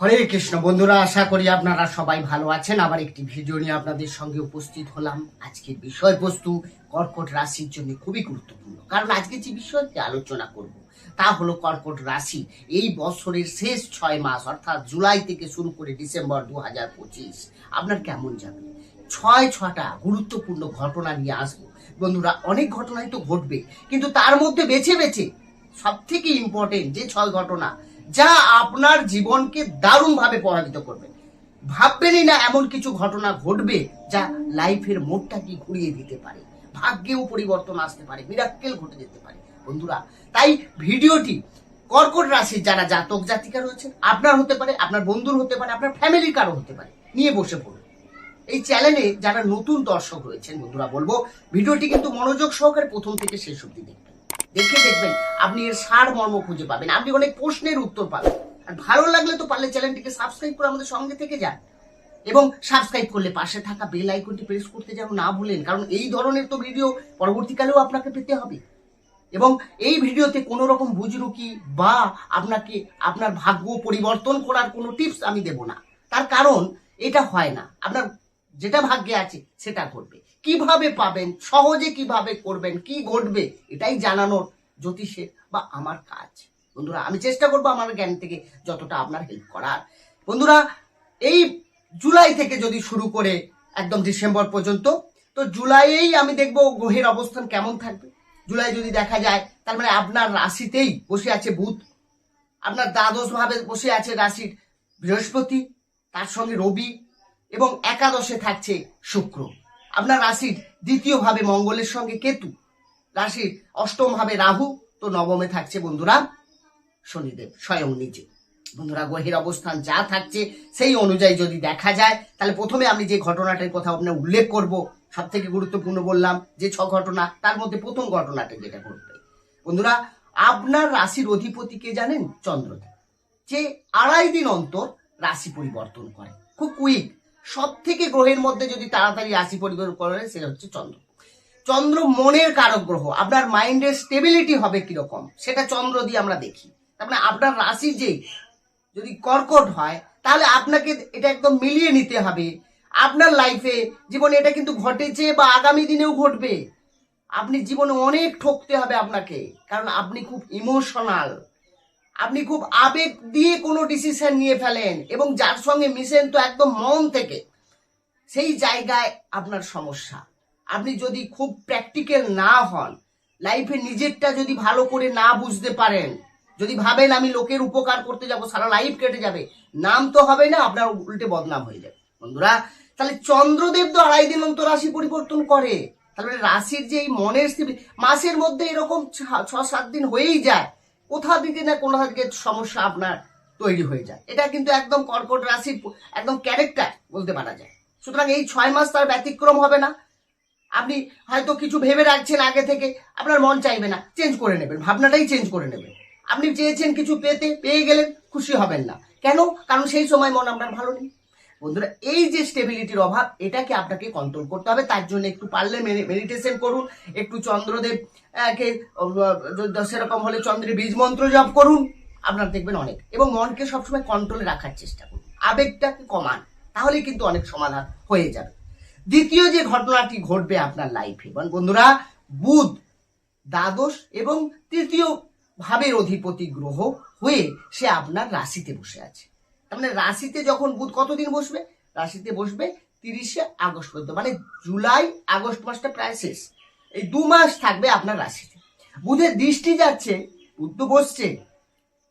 হরে কৃষ্ণ, বন্ধুরা, আশা করি আপনারা সবাই ভালো আছেন। আবার একটি ভিডিও নিয়ে আপনাদের সঙ্গে উপস্থিত হলাম। আজকের বিষয়বস্তু, কর্কট রাশির জন্য খুবই গুরুত্বপূর্ণ। কারণ আজকে যে বিষয়টি আলোচনা করব, তা হলো কর্কট রাশি। এই বছরের শেষ ছয় মাস, অর্থাৎ জুলাই থেকে শুরু করে ডিসেম্বর দু হাজার পঁচিশ, আপনার কেমন যাবে? ছয়, ছটা গুরুত্বপূর্ণ ঘটনা নিয়ে আসব। বন্ধুরা, অনেক ঘটনাই তো ঘটবে, কিন্তু তার মধ্যে বেছে বেছে সব থেকে ইম্পর্টেন্ট যে ছয় ঘটনা যা আপনার জীবনকে দারুণভাবে প্রভাবিত করবে। ভাববেনই না এমন কিছু ঘটনা ঘটবে যা লাইফের মোড়টাকে ঘুরিয়ে দিতে পারে, ভাগ্যেও পরিবর্তন আসতে পারে মিরাক্কেল ঘটে যেতে পারে। বন্ধুরা, তাই ভিডিওটি কর্কট রাশির যারা জাতক জাতিকা রয়েছেন, আপনার হতে পারে, আপনার বন্ধুর হতে পারে, আপনার ফ্যামিলির কারও হতে পারে, নিয়ে বসে পড়ুন। এই চ্যানেলে যারা নতুন দর্শক রয়েছেন, বন্ধুরা, বলব, ভিডিওটি কিন্তু মনোযোগ সহকারে প্রথম থেকে শেষ অব্দি দেখবেন। দেখে দেখবেন আপনি এর সার মর্ম খুঁজে পাবেন। আপনি অনেক প্রশ্নের উত্তর পাবেন। আর ভালো লাগলে তো পারলে চ্যানেলটিকে সাবস্ক্রাইব করে আমাদের সঙ্গে থেকে যান। এবং সাবস্ক্রাইব করলে পাশে থাকা বেল আইকনটি প্রেস করতে যেন না ভুলেন, কারণ এই ধরনের তো ভিডিও পরবর্তীকালেও আপনাকে পেতে হবে। এবং এই ভিডিওতে কোনো রকম বুজরুকি বা আপনাকে, আপনার ভাগ্য পরিবর্তন করার কোনো টিপস আমি দেব না। তার কারণ এটা হয় না। আপনার যেটা ভাগ্যে আছে, সেটা করবে কীভাবে পাবেন, সহজে কীভাবে করবেন, কি ঘটবে, এটাই জানানোর জ্যোতিষের বা আমার কাজ। বন্ধুরা, আমি চেষ্টা করব আমার জ্ঞান থেকে যতটা আপনার হেল্প করার। বন্ধুরা, এই জুলাই থেকে যদি শুরু করে একদম ডিসেম্বর পর্যন্ত, তো জুলাইয়েই আমি দেখব গ্রহের অবস্থান কেমন থাকবে। জুলাই যদি দেখা যায়, তার মানে আপনার রাশিতেই বসে আছে বুধ, আপনার দ্বাদশ ভাবে বসে আছে রাশির বৃহস্পতি, তার সঙ্গে রবি এবং একাদশে থাকছে শুক্র। আপনার রাশির দ্বিতীয় ভাবে মঙ্গলের সঙ্গে কেতু। রাশির অষ্টম ভাবে রাহু। তো নবমে থাকছে বন্ধুরা শনিদেব, স্বয়ং নিজে। বন্ধুরা, গ্রহের অবস্থান যা থাকছে সেই অনুযায়ী যদি দেখা যায়, তাহলে প্রথমে আমি যে ঘটনাটার কথা আপনার উল্লেখ করব সব থেকে গুরুত্বপূর্ণ বললাম যে ছ ঘটনা, তার মধ্যে প্রথম ঘটনাটা যেটা ঘটবে। বন্ধুরা, আপনার রাশির অধিপতিকে জানেন? চন্দ্রদেব। যে আড়াই দিন অন্তর রাশি পরিবর্তন করে। খুব কুইক সব থেকে গ্রহের মধ্যে যদি তাড়াতাড়ি রাশি পরিবর্তন করে সেটা হচ্ছে চন্দ্র। চন্দ্র মনের কারক গ্রহ, আপনার মাইন্ডের স্টেবিলিটি হবে কীরকম, সেটা চন্দ্র দিয়ে আমরা দেখি। তার মানে আপনার রাশি যে যদি কর্কট হয়, তাহলে আপনাকে এটা একদম মিলিয়ে নিতে হবে। আপনার লাইফে জীবনে এটা কিন্তু ঘটেছে বা আগামী দিনেও ঘটবে। আপনি জীবনে অনেক ঠকতে হবে আপনাকে, কারণ আপনি খুব ইমোশনাল আপনি খুব আবেগ দিয়ে কোনো ডিসিশন নিয়ে ফেলেন এবং যার সঙ্গে মিশেন তো একদম মন থেকে, সেই জায়গায় আপনার সমস্যা। আপনি যদি খুব প্র্যাকটিক্যাল না হন লাইফে নিজেরটা যদি ভালো করে না বুঝতে পারেন, যদি ভাবেন আমি লোকের উপকার করতে যাব, সারা লাইফ কেটে যাবে, নাম তো হবে না, আপনার উল্টে বদনাম হয়ে যাবে। বন্ধুরা, তাহলে চন্দ্রদেব তো আড়াই দিন অন্তর রাশি পরিবর্তন করে। তাহলে রাশির যে এই মনের মাসের মধ্যে এরকম ছ, সাত দিন হয়েই যায়। কোথা থেকে না কোনো দিকে সমস্যা আপনার তৈরি হয়ে যায়। এটা কিন্তু একদম কর্কট রাশির একদম ক্যারেক্টার বলতে পারা যায়। সুতরাং এই ছয় মাস তার ব্যতিক্রম হবে না। আপনি হয়তো কিছু ভেবে রাখছেন আগে থেকে, আপনার মন চাইবে না চেঞ্জ করে নেবেন, ভাবনাটাই চেঞ্জ করে নেবেন। আপনি চেয়েছেন কিছু পেতে, পেয়ে গেলেন, খুশি হবেন না। কেন? কারণ সেই সময় মন আপনার ভালো নেই। বন্ধুরা, এই যে স্টেবিলিটির অভাব, এটাকে আপনাকে কন্ট্রোল করতে হবে। তার জন্য একটু পারলে মেডিটেশন করুন, একটু চন্দ্রদেব কে সেরকম হলে চন্দ্রের বীজ মন্ত্র জপ করুন। আপনার দেখবেন অনেক। এবং মনকে সবসময় কন্ট্রোলে রাখার চেষ্টা করুন। আবেগটাকে কমান, তাহলে কিন্তু অনেক সমাধান হয়ে যাবে। দ্বিতীয় যে ঘটনাটি ঘটবে আপনার লাইফে বন্ধুরা, বুধ, দ্বাদশ এবং তৃতীয় ভাবের অধিপতি গ্রহ হয়ে সে আপনার রাশিতে বসে আছে। মানে রাশিতে যখন বুধ কতদিন বসবে? রাশিতে বসবে তিরিশে আগস্ট পর্যন্ত মানে জুলাই, আগস্ট মাসটা প্রায় শেষ। এই দু মাস থাকবে আপনার রাশিতে। বুধের দৃষ্টি যাচ্ছে, বুধ তো বসছে।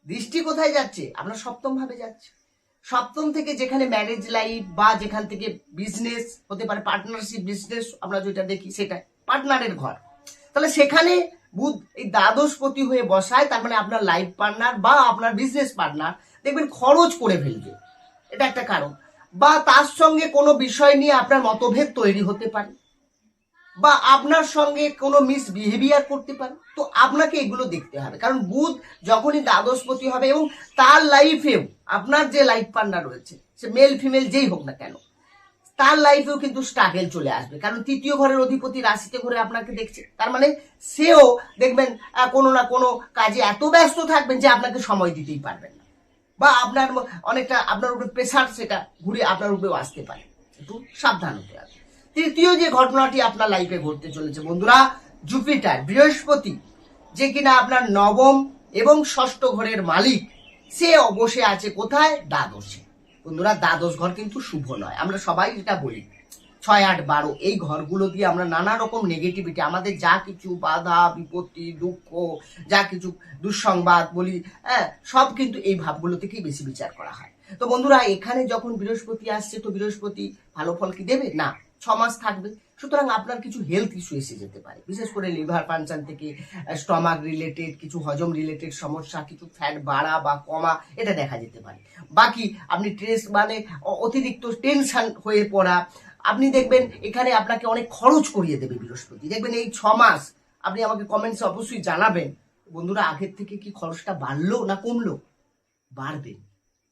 দৃষ্টি কোথায় যাচ্ছে? আপনার সপ্তম ভাবে যাচ্ছে। সপ্তম থেকে যেখানে ম্যারেজ লাইফ বা যেখান থেকে বিজনেস হতে পারে পার্টনারশিপ বিজনেস আমরা যেটা দেখি সেটা পার্টনারের ঘর। তাহলে সেখানে বুধ এই দ্বাদশপতি হয়ে বসায়, তার মানে আপনার লাইফ পার্টনার বা আপনার বিজনেস পার্টনার দেখবেন খরচ করে ফেলবে। এটা একটা কারণ। বা তার সঙ্গে কোনো বিষয় নিয়ে আপনার মতভেদ তৈরি হতে পারে। বা আপনার সঙ্গে কোনো মিসবিহেভিয়ার করতে পারে। তো আপনাকে এগুলো দেখতে হবে। কারণ বুধ যখনই দ্বাদশপতি হবে এবং তার লাইফেও আপনার যে লাইফ পার্টনার রয়েছে, সে মেল ফিমেল যেই হোক না কেন, তার লাইফেও কিন্তু স্ট্রাগল চলে আসবে। কারণ তৃতীয় ঘরের অধিপতি রাশিতে ঘরে আপনাকে দেখছে। তার মানে সেও দেখবেন কোনো না কোনো কাজে এত ব্যস্ত থাকবেন যে আপনাকে সময় দিতেই পারবেন বা আপনার অনেকটা আপনার উপরে প্রেশার সেটা ঘুরে আপনার উপরেও আসতে পারে। একটু সাবধান হতে হবে। তৃতীয় যে ঘটনাটি আপনার লাইফে ঘটতে চলেছে বন্ধুরা জুপিটার বৃহস্পতি, যে কিনা আপনার নবম এবং ষষ্ঠ ঘরের মালিক, সে অবশ্যই আছে কোথায়? দ্বাদশে। বন্ধুরা, দ্বাদশ ঘর কিন্তু শুভ নয়। আমরা সবাই এটা বলি ছয় আট বারো এই ঘরগুলো দিয়ে আমরা নানা রকম নেগেটিভিটি আমাদের যা কিছু বাধা, বিপত্তি, দুঃখ, যা কিছু দুঃসংবাদ বলি হ্যাঁ সব কিন্তু এই ভাবগুলো থেকেই বেশি বিচার করা হয়। তো বন্ধুরা, এখানে যখন বৃহস্পতি আসছে, তো বৃহস্পতি ভালো ফল কি দেবে? না, ছ মাস থাকবে। সুতরাং আপনার কিছু হেলথ ইস্যু এসে যেতে পারে। বিশেষ করে লিভার ফাংশন থেকে স্টমাক রিলেটেড কিছু হজম রিলেটেড সমস্যা, কিছু ফ্যাট বাড়া বা কমা, এটা দেখা যেতে পারে। বাকি আপনি স্ট্রেস মানে অতিরিক্ত টেনশন হয়ে পড়া আপনি দেখবেন এখানে আপনাকে অনেক খরচ করিয়ে দেবে বৃহস্পতি। দেখবেন এই ছ মাস আপনি আমাকে কমেন্টসে অবশ্যই জানাবেন, বন্ধুরা, আগের থেকে কি খরচটা বাড়লো না কমলো? বাড়বে।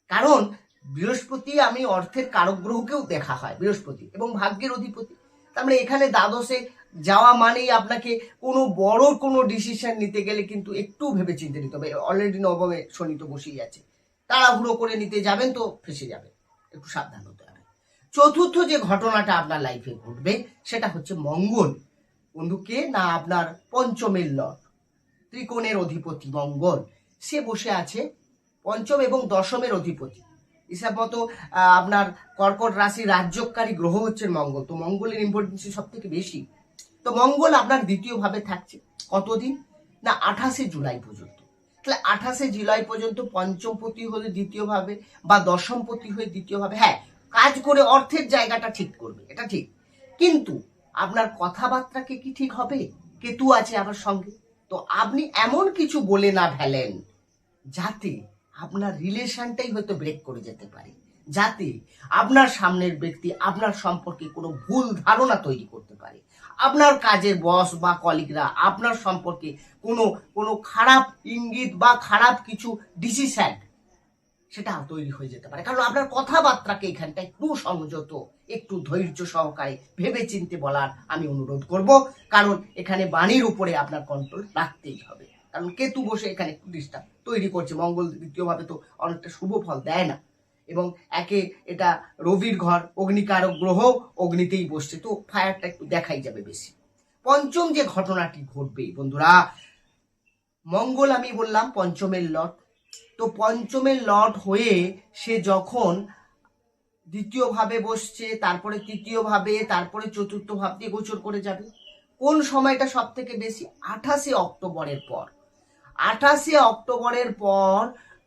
কারণ বৃহস্পতি আমি অর্থের কারক গ্রহকেও দেখা হয়, বৃহস্পতি এবং ভাগ্যের অধিপতি। তার মানে এখানে দ্বাদশে যাওয়া মানেই আপনাকে কোনো বড় কোনো ডিসিশন নিতে গেলে কিন্তু একটু ভেবে চিন্তে নিতে হবে। অলরেডি নবমে শনি তো বসেই আছে। তাড়াহুড়ো করে নিতে যাবেন তো ফেসে যাবে একটু সাবধান হতে চতুর্থ যে ঘটনাটা আপনার লাইফে ঘটবে, সেটা হচ্ছে মঙ্গল। বন্ধুকে না আপনার পঞ্চমের লট ত্রিকোণের অধিপতি মঙ্গল। সে বসে আছে পঞ্চম এবং দশমের অধিপতি। হিসাব মতো আপনার কর্কট রাশি রাজ্যকারী গ্রহ হচ্ছে মঙ্গল। তো মঙ্গলের ইম্পর্টেন্স সব থেকে বেশি। তো মঙ্গল আপনার দ্বিতীয় ভাবে থাকছে। কতদিন? না, আঠাশে জুলাই পর্যন্ত। তাহলে আঠাশে জুলাই পর্যন্ত পঞ্চমপতি হলে দ্বিতীয় ভাবে বা দশমপতি হয়ে দ্বিতীয় ভাবে হ্যাঁ কাজ করে অর্থের জায়গাটা ঠিক করবে, এটা ঠিক। কিন্তু আপনার কথাবার্তাকে কি ঠিক হবে? কেতু আছে আমার সঙ্গে? তো আপনি এমন কিছু বলে না ফেলেন যাতে আপনার রিলেশনটাই হয়তো ব্রেক করে যেতে পারে। যাতে আপনার সামনের ব্যক্তি আপনার সম্পর্কে কোনো ভুল ধারণা তৈরি করতে পারে। আপনার কাজের বস বা কলিগরা আপনার সম্পর্কে কোনো কোনো খারাপ ইঙ্গিত বা খারাপ কিছু ডিসিশন সেটা তৈরি হয়ে যেতে পারে। কারণ আপনার কথাবার্তাকে এখানটা একটু সংযত, একটু ধৈর্য সহকারে ভেবে চিনতে বলার আমি অনুরোধ করব। কারণ এখানে বাণীর উপরে আপনার কন্ট্রোল রাখতেই হবে। কারণ কেতু বসে এখানে একটু ডিস্টার্ব তৈরি করছে। মঙ্গল দ্বিতীয়ভাবে তো অনেকটা শুভ ফল দেয় না। এবং একে এটা রবির ঘর, অগ্নিকারক গ্রহ, অগ্নিতেই বসছে। তো ফায়ারটা একটু দেখাই যাবে বেশি। পঞ্চম যে ঘটনাটি ঘটবে বন্ধুরা, মঙ্গল আমি বললাম পঞ্চমের লট। তো পঞ্চমের লট হয়ে সে যখন দ্বিতীয় বসছে, তারপরে তৃতীয় তারপরে চতুর্থ ভাব দিয়ে গোচর করে যাবে। কোন সময়টা সব থেকে বেশি? আঠাশে অক্টোবরের পর। আঠাশে অক্টোবরের পর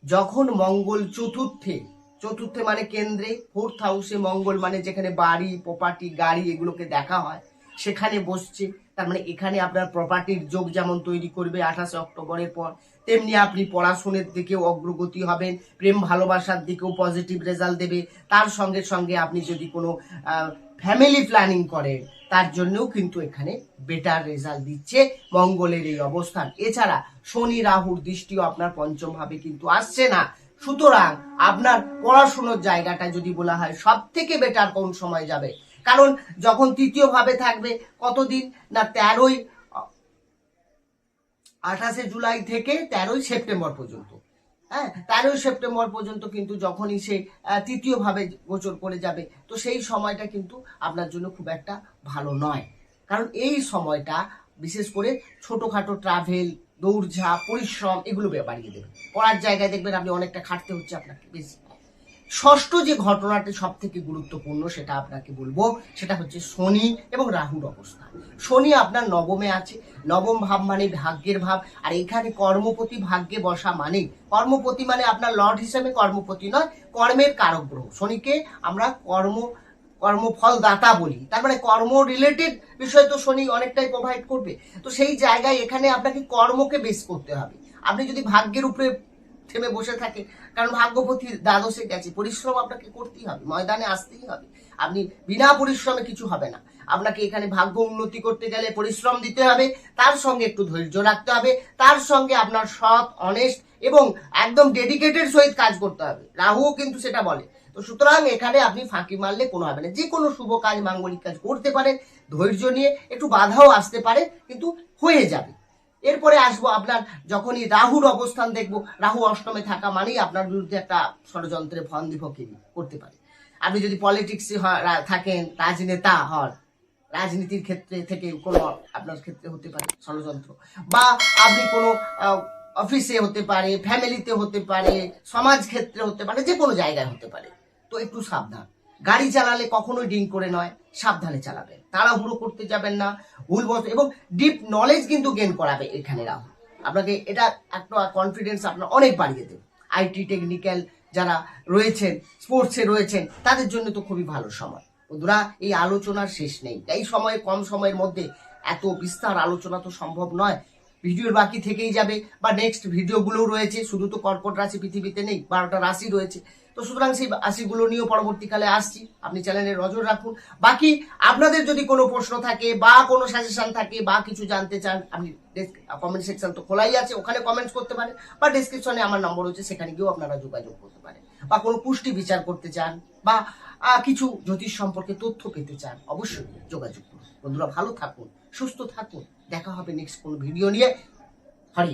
যখন মঙ্গল চতুর্থে চতুর্থে মানে কেন্দ্রে ফোর্থ হাউসে মঙ্গল মানে যেখানে বাড়ি প্রপার্টি গাড়ি এগুলোকে দেখা হয়, সেখানে বসছে। তার মানে এখানে আপনার প্রপার্টির যোগ যেমন তৈরি করবে আঠাশে অক্টোবরের পর, তেমনি আপনি পড়াশোনার দিকেও অগ্রগতি হবেন, প্রেম ভালোবাসার দিকেও পজিটিভ রেজাল্ট দেবে। তার সঙ্গে সঙ্গে আপনি যদি কোনো ফ্যামিলি প্ল্যানিং করেন, তার জন্যও কিন্তু এখানে বেটার রেজাল্ট দিচ্ছে মঙ্গলের এই অবস্থান। এছাড়া শনি রাহুর দৃষ্টিও আপনার পঞ্চম ভাবে কিন্তু আসছে না। সুতরাং আপনার পড়াশোনার জায়গাটা যদি বলা হয় সব থেকে বেটার কোন সময় যাবে? কারণ যখন তৃতীয় ভাবে থাকবে কতদিন? না, তেরোই, আঠাশে জুলাই থেকে তেরোই সেপ্টেম্বর পর্যন্ত। হ্যাঁ তেরোই সেপ্টেম্বর পর্যন্ত কিন্তু যখনই সে তৃতীয়ভাবে গোচর করে যাবে, তো সেই সময়টা কিন্তু আপনার জন্য খুব একটা ভালো নয়। কারণ এই সময়টা বিশেষ করে ছোটোখাটো ট্রাভেল দৌড়ঝাঁপ, পরিশ্রম, এগুলো বাড়িয়ে দেবে। পড়ার জায়গায় দেখবেন আপনি অনেকটা খাটতে হচ্ছে আপনাকে, বেশি। ষষ্ঠ যে ঘটনাটি সব থেকে গুরুত্বপূর্ণ সেটা আপনাকে বলব, সেটা হচ্ছে শনি এবং রাহুর অবস্থা। শনি আপনার নবমে আছে। নবম ভাব মানে ভাগ্যের ভাব। আর এখানে কর্মপতি ভাগ্যে বসা মানে কর্মপতি মানে আপনার লর্ড হিসেবে কর্মপতি নয়, কর্মের কারক গ্রহ। শনিকে আমরা কর্ম কর্মফল দাতা বলি। তার মানে কর্ম রিলেটেড বিষয় তো শনি অনেকটাই প্রোভাইড করবে। তো সেই জায়গায় এখানে আপনাকে কর্মকে বেস করতে হবে। আপনি যদি ভাগ্যের উপরে থেমে বসে থাকে। কারণ ভাগ্যপতি দ্বাদশে গেছে। পরিশ্রম আপনাকে করতেই হবে, ময়দানে আসতেই হবে। আপনি বিনা পরিশ্রমে কিছু হবে না। আপনাকে এখানে ভাগ্য উন্নতি করতে গেলে পরিশ্রম দিতে হবে, তার সঙ্গে একটু ধৈর্য রাখতে হবে, তার সঙ্গে আপনার সৎ অনেস্ট এবং একদম ডেডিকেটেড সহিত কাজ করতে হবে। রাহুও কিন্তু সেটা বলে। তো সুতরাং এখানে আপনি ফাঁকি মারলে কোনো হবে না। যে কোনো শুভ কাজ, মাঙ্গলিক কাজ করতে পারেন ধৈর্য নিয়ে একটু বাধাও আসতে পারে, কিন্তু হয়ে যাবে। এরপরে আসব আপনার যখনই রাহুর অবস্থান দেখব, রাহু অষ্টমে থাকা মানেই আপনার বিরুদ্ধে একটা ষড়যন্ত্রে ফন্দি ফকিরি করতে পারে। আপনি যদি পলিটিক্সে থাকেন, রাজনেতা হন, রাজনীতির ক্ষেত্রে থেকে কোনো আপনার ক্ষেত্রে হতে পারে ষড়যন্ত্র। বা আপনি কোনো অফিসে হতে পারে ফ্যামিলিতে হতে পারে, সমাজ ক্ষেত্রে হতে পারে যে কোনো জায়গায় হতে পারে। তো একটু সাবধান। গাড়ি চালালে কখনোই ড্রিঙ্ক করে নয়, সাবধানে চালাবেন তাড়াহুড়ো করতে যাবেন না, ভুল বস এবং ডিপ নলেজ কিন্তু গেন করাবে এখানে রাহু আপনাকে এটা একটা কনফিডেন্স আপনার অনেক বাড়িয়ে দেবে। আইটি টেকনিক্যাল যারা রয়েছেন স্পোর্টসে রয়েছেন, তাদের জন্য তো খুবই ভালো সময়। বন্ধুরা, এই আলোচনার শেষ নেই। এই সময়ে কম সময়ের মধ্যে এত বিস্তার আলোচনা তো সম্ভব নয়। ভিডিওর বাকি থেকেই যাবে। বা নেক্সট ভিডিওগুলোও রয়েছে। শুধু তো কর্কট রাশি পৃথিবীতে নেই, বারোটা রাশি রয়েছে। তো সুতরাং সেই রাশিগুলো নিয়েও পরবর্তীকালে আসছি। আপনি চ্যানেলে নজর রাখুন। বাকি আপনাদের যদি কোনো প্রশ্ন থাকে বা কোনো সাজেশন থাকে বা কিছু জানতে চান আপনি কমেন্ট সেকশন তো খোলাই আছে, ওখানে কমেন্টস করতে পারেন বা ডেসক্রিপশনে আমার নম্বর হচ্ছে সেখানে গিয়েও আপনারা যোগাযোগ করতে পারেন। বা কোনো পুষ্টি বিচার করতে চান বা কিছু জ্যোতিষ সম্পর্কে তথ্য পেতে চান, অবশ্যই যোগাযোগ করুন। বন্ধুরা, ভালো থাকুন, সুস্থ থাকুন। দেখা হবে নেক্সট কোনো ভিডিও নিয়ে। হরি